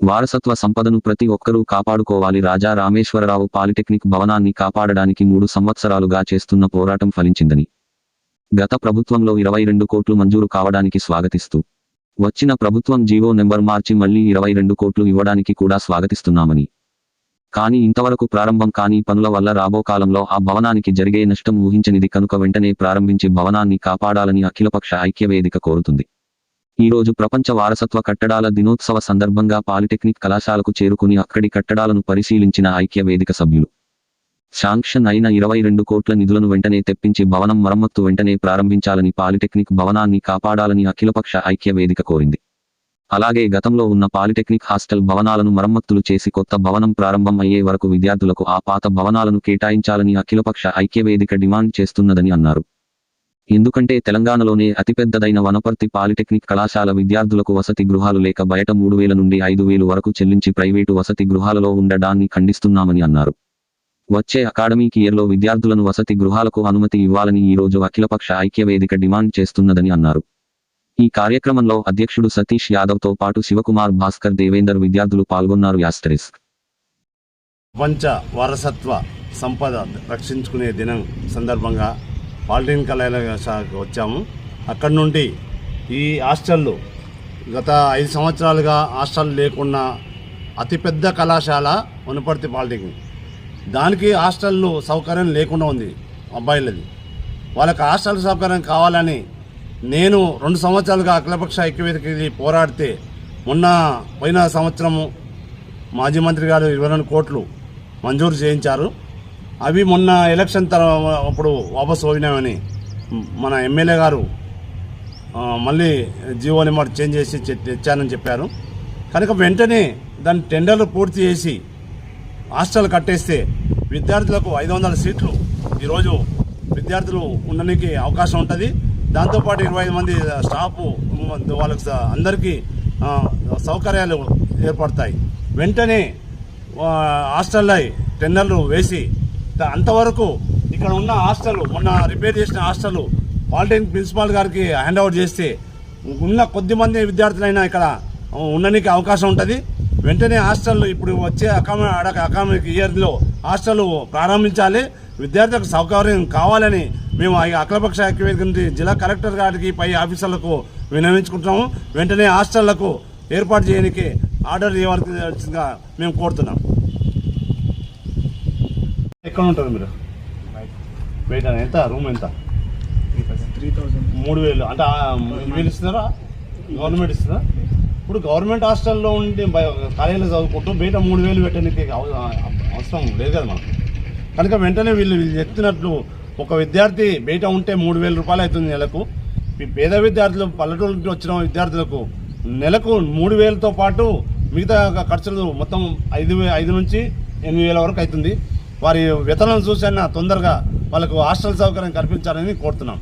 వారసత్వ సంపదను ప్రతి ఒక్కరూ కాపాడుకోవాలి. రాజా రామేశ్వరరావు పాలిటెక్నిక్ భవనాన్ని కాపాడడానికి మూడు సంవత్సరాలుగా చేస్తున్న పోరాటం ఫలించిందని గత ప్రభుత్వంలో ఇరవై రెండు కోట్లు మంజూరు కావడానికి స్వాగతిస్తూ వచ్చిన ప్రభుత్వం జీవో నెంబర్ మార్చి మళ్ళీ ఇరవై రెండు కోట్లు ఇవ్వడానికి కూడా స్వాగతిస్తున్నామని. కానీ ఇంతవరకు ప్రారంభం కాని పనుల వల్ల రాబో కాలంలో ఆ భవనానికి జరిగే నష్టం ఊహించనిది కనుక వెంటనే ప్రారంభించి భవనాన్ని కాపాడాలని అఖిలపక్ష ఐక్యవేదిక కోరుతుంది. ఈ రోజు ప్రపంచ వారసత్వ కట్టడాల దినోత్సవ సందర్భంగా పాలిటెక్నిక్ కళాశాలకు చేరుకుని అక్కడి కట్టడాలను పరిశీలించిన ఐక్య వేదిక సభ్యులు. శాంక్షన్ అయిన ఇరవై రెండు కోట్ల నిధులను వెంటనే తెప్పించి భవనం మరమ్మత్తు వెంటనే ప్రారంభించాలని పాలిటెక్నిక్ భవనాన్ని కాపాడాలని అఖిలపక్ష ఐక్య వేదిక కోరింది. అలాగే గతంలో ఉన్న పాలిటెక్నిక్ హాస్టల్ భవనాలను మరమ్మత్తులు చేసి కొత్త భవనం ప్రారంభం అయ్యే వరకు విద్యార్థులకు ఆ పాత భవనాలను కేటాయించాలని అఖిలపక్ష ఐక్యవేదిక డిమాండ్ చేస్తున్నదని అన్నారు. ఎందుకంటే తెలంగాణలోనే అతిపెద్దదైన వనపర్తి పాలిటెక్నిక్ కళాశాల విద్యార్థులకు వసతి గృహాలు లేక బయట మూడు వేల నుండి ఐదు వేలు వరకు చెల్లించి ప్రైవేటు వసతి గృహాలలో ఉండడాన్ని ఖండిస్తున్నామని అన్నారు. వచ్చే అకాడమిక్ ఇయర్లో విద్యార్థులను వసతి గృహాలకు అనుమతి ఇవ్వాలని ఈ రోజు అఖిలపక్ష ఐక్యవేదిక డిమాండ్ చేస్తున్నదని అన్నారు. ఈ కార్యక్రమంలో అధ్యక్షుడు సతీష్ యాదవ్తో పాటు శివకుమార్ భాస్కర్ దేవేందర్ విద్యార్థులు పాల్గొన్నారు. యాస్టరిస్క్ ప్రపంచ వారసత్వ సంపద రక్షించుకునే దినం సందర్భంగా పాలిటెక్నిక్ కళాశాలకు వచ్చాము. అక్కడి నుండి ఈ హాస్టళ్ళు గత ఐదు సంవత్సరాలుగా హాస్టల్ లేకుండా అతిపెద్ద కళాశాల వనపర్తి పాలిటెక్నిక్. దానికి హాస్టళ్ళు సౌకర్యం లేకుండా ఉంది అబ్బాయిలది. వాళ్ళకి హాస్టల్ సౌకర్యం కావాలని నేను రెండు సంవత్సరాలుగా అఖిలపక్ష ఐక్యవేదికకి పోరాడితే మొన్న పోయిన సంవత్సరము మాజీ మంత్రి గారు ఇరవై రెండు కోట్లు మంజూరు చేయించారు. అవి మొన్న ఎలక్షన్ తర్వాత అప్పుడు వాపసు పోయినామని మన ఎమ్మెల్యే గారు మళ్ళీ జీవో నెంబర్ చేంజ్ చేసి చె- తెచ్చానని చెప్పారు. కనుక వెంటనే దాని టెండర్లు పూర్తి చేసి హాస్టల్ కట్టేస్తే విద్యార్థులకు ఐదు వందల సీట్లు ఈరోజు విద్యార్థులు ఉండడానికి అవకాశం ఉంటుంది. దాంతోపాటు ఇరవై ఐదు మంది స్టాఫ్ వాళ్ళకి అందరికీ సౌకర్యాలు ఏర్పడతాయి. వెంటనే హాస్టల్లో టెండర్లు వేసి అంతవరకు ఇక్కడ ఉన్న హాస్టల్ మొన్న రిపేర్ చేసిన హాస్టల్ పాలిటెక్నిక్ ప్రిన్సిపాల్ గారికి హ్యాండ్ ఓవర్ చేస్తే ఉన్న కొద్ది మంది విద్యార్థులైనా ఇక్కడ ఉండడానికి అవకాశం ఉంటుంది. వెంటనే హాస్టల్ ఇప్పుడు వచ్చే అకామ అకామిక్ ఇయర్లో హాస్టల్ ప్రారంభించాలి. విద్యార్థులకు సౌకర్యం కావాలని మేము అఖిలపక్ష ఐక్యవేదిక జిల్లా కలెక్టర్ గారికి పై ఆఫీసర్లకు విన్నవించుకుంటున్నాము. వెంటనే హాస్టళ్ళకు ఏర్పాటు చేయడానికి ఆర్డర్ ఇవ్వాల్సిందిగా మేము కోరుతున్నాం. ఎక్కడ ఉంటుంది మీరు బయట ఎంత? రూమ్ ఎంత? త్రీ మూడు వేలు. అంటే ఆ, వేలు ఇస్తున్నారా? గవర్నమెంట్ ఇస్తుందా? ఇప్పుడు గవర్నమెంట్ హాస్టల్లో ఉండి కాలేజీలో చదువుకుంటూ బయట మూడు వేలు పెట్టడానికి అవసరం లేదు కదా మనకు. కనుక వెంటనే వీళ్ళు వీళ్ళు చెప్తున్నట్లు ఒక విద్యార్థి బయట ఉంటే మూడు వేల రూపాయలు అవుతుంది నెలకు. ఈ పేద విద్యార్థులు పల్లెటూరు నుంచి వచ్చిన విద్యార్థులకు నెలకు మూడు వేలతో పాటు మిగతా ఖర్చులు మొత్తం ఐదు ఐదు నుంచి ఎనిమిది వేల వరకు అవుతుంది. వారి వేతనం చూసైనా తొందరగా వాళ్ళకు హాస్టల్ సౌకర్యం కల్పించాలని కోరుతున్నాం.